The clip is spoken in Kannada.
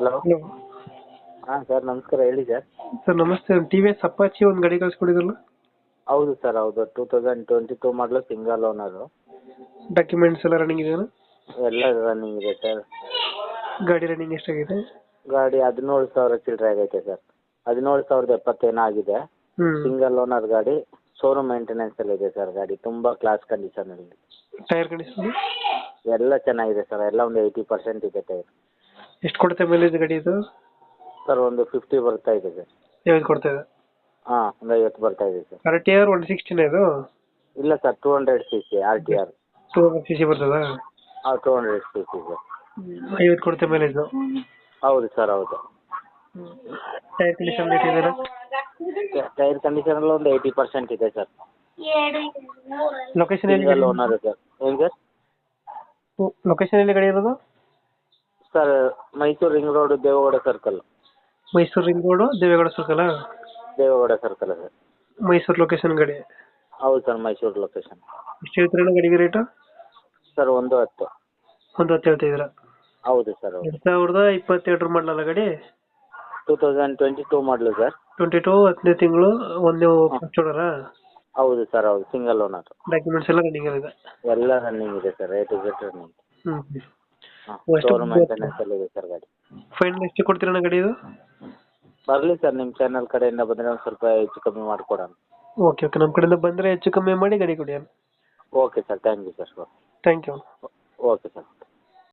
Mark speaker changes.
Speaker 1: ಹಲೋ ಹಾಂ ಸರ್ ನಮಸ್ಕಾರ ಹೇಳಿ ಸರ್.
Speaker 2: ಸರ್ ನಮಸ್ತೆ. ಟಿ ವಿ ಎಸ್ ಅಪ್ಪಾಚಿ ಒಂದು ಗಾಡಿ ಕಳಿಸ್ಕೊಡಿದ್ರಲ್ಲ?
Speaker 1: ಹೌದು ಸರ್ ಹೌದು. ಟೂ ತೌಸಂಡ್ ಟ್ವೆಂಟಿ ಟೂ ಮಾಡಲು ಸಿಂಗಲ್ ಓನರು
Speaker 2: ಡಾಕ್ಯುಮೆಂಟ್ಸ್ ಎಲ್ಲ ರನ್ನಿಂಗ್ ಇದೆಯಾ?
Speaker 1: ಎಲ್ಲ ರನ್ನಿಂಗ್ ಇದೆ ಸರ್.
Speaker 2: ಗಾಡಿ ರನ್ನಿಂಗ್ ಎಷ್ಟಾಗಿದೆ?
Speaker 1: ಗಾಡಿ ಹದಿನೇಳು ಸಾವಿರ ಚಿಲ್ಲರೆ ಆಗೈತೆ ಸರ್. ಹದಿನೇಳು ಸಾವಿರದ ಎಪ್ಪತ್ತೇನೋ ಆಗಿದೆ.
Speaker 2: ಹ್ಞೂ
Speaker 1: ಸಿಂಗಲ್ ಓನರ್ ಗಾಡಿ ಶೋರೂಮ್ ಮೇಂಟೆನೆನ್ಸಲ್ಲಿ ಇದೆ ಸರ್ ಗಾಡಿ. ತುಂಬಾ ಕ್ಲಾಸ್ ಕಂಡೀಷನಲ್ಲಿ
Speaker 2: ಟೈರ್ ಕಂಡೀಷನ್
Speaker 1: ಎಲ್ಲ ಚೆನ್ನಾಗಿದೆ ಸರ್. ಎಲ್ಲ ಒಂದು ಏಯ್ಟಿ ಪರ್ಸೆಂಟ್ ಇದೆ ಟೈರ್
Speaker 2: ಎಷ್ಟು ಕೊಡುತ್ತೆ ಮೈಲೇಜ್ ಗಾಡಿ ಇದು?
Speaker 1: ಸರ್ ಒಂದು ಫಿಫ್ಟಿ ಬರ್ತಾ ಇದೆ ಸರ್
Speaker 2: ಯಾವ್ದು ಕೊಡ್ತಾ ಇದೆ?
Speaker 1: ಹಾಂ ಒಂದು ಐವತ್ತು ಬರ್ತಾ ಇದೆ sir
Speaker 2: R T R one sixteen ಇದು?
Speaker 1: ಇಲ್ಲ sir two hundred C C R T R
Speaker 2: two hundred C C ಬರ್ತದ?
Speaker 1: ಹಾಂ two hundred C C sir
Speaker 2: ಐವತ್ತು ಕೊಡುತ್ತೆ ಮೈಲೇಜು
Speaker 1: ಹೌದು ಸರ್ ಹೌದು.
Speaker 2: ಟೈರ್ ಕಂಡೀಷನ್ ಇದೆ
Speaker 1: ಟೈರ್ ಕಂಡೀಷನಲ್ಲಿ ಒಂದು ಏಯ್ಟಿ ಪರ್ಸೆಂಟ್ ಇದೆ ಸರ್
Speaker 2: ಲೊಕೇಶನ್ ಎಲ್ಲಿ
Speaker 1: ಸಿಂಗಲ್ ಓನರ್ ಸರ್ ಏನು ಸರ್
Speaker 2: ಲೊಕೇಶನ್ ಎಲ್ಲಿ ಗಾಡಿ ಇರೋದು?
Speaker 1: Sir Mysuru ring road Devegowda circle
Speaker 2: Mysuru ring road Devegowda circle
Speaker 1: Devegowda circle sir
Speaker 2: Mysuru location ಗಾಡಿ.
Speaker 1: ಹೌದು ಸರ್ ಮೈಸೂರು ಲೊಕೇಶನ್
Speaker 2: ಎಷ್ಟು ಹೇಳ್ತೀರಣ್ಣ ಗಾಡಿಗೆ ರೇಟ್
Speaker 1: ಸರ್ ಒಂದು ಹತ್ತು.
Speaker 2: ಒಂದು ಹತ್ತು ಹೇಳ್ತಿದ್ದೀರಾ?
Speaker 1: ಹೌದು ಸರ್ ಹೌದು.
Speaker 2: ಎರಡು ಸಾವಿರದ ಇಪ್ಪತ್ತೆರಡರ ಮಾಡಲಲ್ಲ ಗಾಡಿ?
Speaker 1: ಟೂ ತೌಸಂಡ್ ಟ್ವೆಂಟಿ ಟೂ ಮಾಡಲು ಸರ್
Speaker 2: ಟ್ವೆಂಟಿ ಟೂ ಹತ್ತನೇ ತಿಂಗಳು ಒಂದೇ ಚೋಡರ
Speaker 1: ಹೌದು ಸರ್ ಹೌದು ಸಿಂಗಲ್ ಓನರ್
Speaker 2: ಡಾಕ್ಯುಮೆಂಟ್ಸ್ ಎಲ್ಲ ರನ್ನಿಂಗ್ ಇದೆ.
Speaker 1: ಎಲ್ಲ ರನ್ನಿಂಗ್ ಇದೆ ಸರ್ ಏ ಟು ಝೆಡ್ ರನ್ನಿಂಗ್
Speaker 2: ಹ್ಞೂ
Speaker 1: ಹಾಂ
Speaker 2: ಎಷ್ಟು
Speaker 1: ಶೋರೂಮ್ ಮೇಂಟೆನೆನ್ಸಲ್ಲಿ ಇದೆ ಸರ್ ಗಾಡಿ.
Speaker 2: ಫೈನಲ್ ಎಷ್ಟು ಕೊಡ್ತೀರಣ್ಣ ಗಾಡಿ ಇದು
Speaker 1: ಬರಲಿ ಸರ್ ನಿಮ್ಮ ಚಾನಲ್ ಕಡೆಯಿಂದ ಬಂದರೆ ಒಂದು ಸ್ವಲ್ಪ ಹೆಚ್ಚು ಕಮ್ಮಿ ಮಾಡಿಕೊಡೋಣ.
Speaker 2: ಓಕೆ ಓಕೆ ನಮ್ಮ ಕಡೆಯಿಂದ ಬಂದರೆ ಹೆಚ್ಚು ಕಮ್ಮಿ ಮಾಡಿ ಗಾಡಿ ಕೊಡಿ
Speaker 1: okay sir thank you sir.
Speaker 2: Thank you
Speaker 1: okay sir.